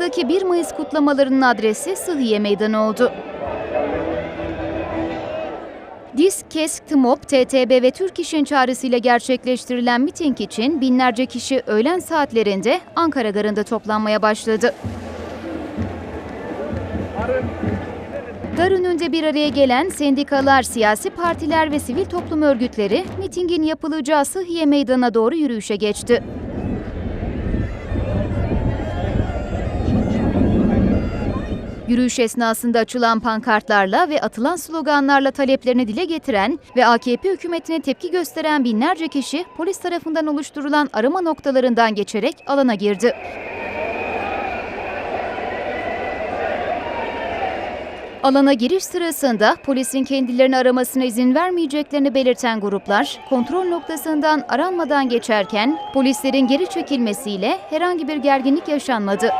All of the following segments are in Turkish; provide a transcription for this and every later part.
Ankara'daki 1 Mayıs kutlamalarının adresi Sıhhiye Meydanı oldu. Disk, KESK, TMOP, TTB ve Türk İş'in çağrısıyla gerçekleştirilen miting için binlerce kişi öğlen saatlerinde Ankara Garı'nda toplanmaya başladı. Gar önünde bir araya gelen sendikalar, siyasi partiler ve sivil toplum örgütleri mitingin yapılacağı Sıhhiye Meydanı'na doğru yürüyüşe geçti. Yürüyüş esnasında açılan pankartlarla ve atılan sloganlarla taleplerini dile getiren ve AKP hükümetine tepki gösteren binlerce kişi polis tarafından oluşturulan arama noktalarından geçerek alana girdi. Alana giriş sırasında polisin kendilerini aramasına izin vermeyeceklerini belirten gruplar kontrol noktasından aranmadan geçerken polislerin geri çekilmesiyle herhangi bir gerginlik yaşanmadı.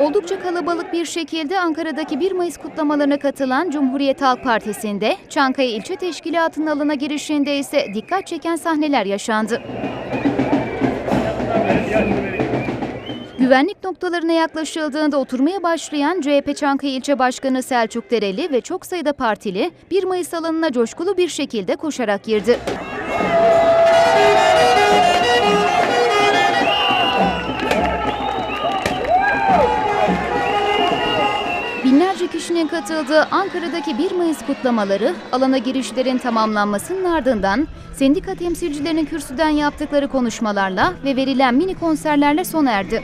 Oldukça kalabalık bir şekilde Ankara'daki 1 Mayıs kutlamalarına katılan Cumhuriyet Halk Partisi'nde Çankaya İlçe Teşkilatı'nın alana girişinde ise dikkat çeken sahneler yaşandı. Noktalarına yaklaşıldığında oturmaya başlayan CHP Çankaya İlçe Başkanı Selçuk Dereli ve çok sayıda partili 1 Mayıs alanına coşkulu bir şekilde koşarak girdi. Binlerce kişinin katıldığı Ankara'daki 1 Mayıs kutlamaları alana girişlerin tamamlanmasının ardından sendika temsilcilerinin kürsüden yaptıkları konuşmalarla ve verilen mini konserlerle sona erdi.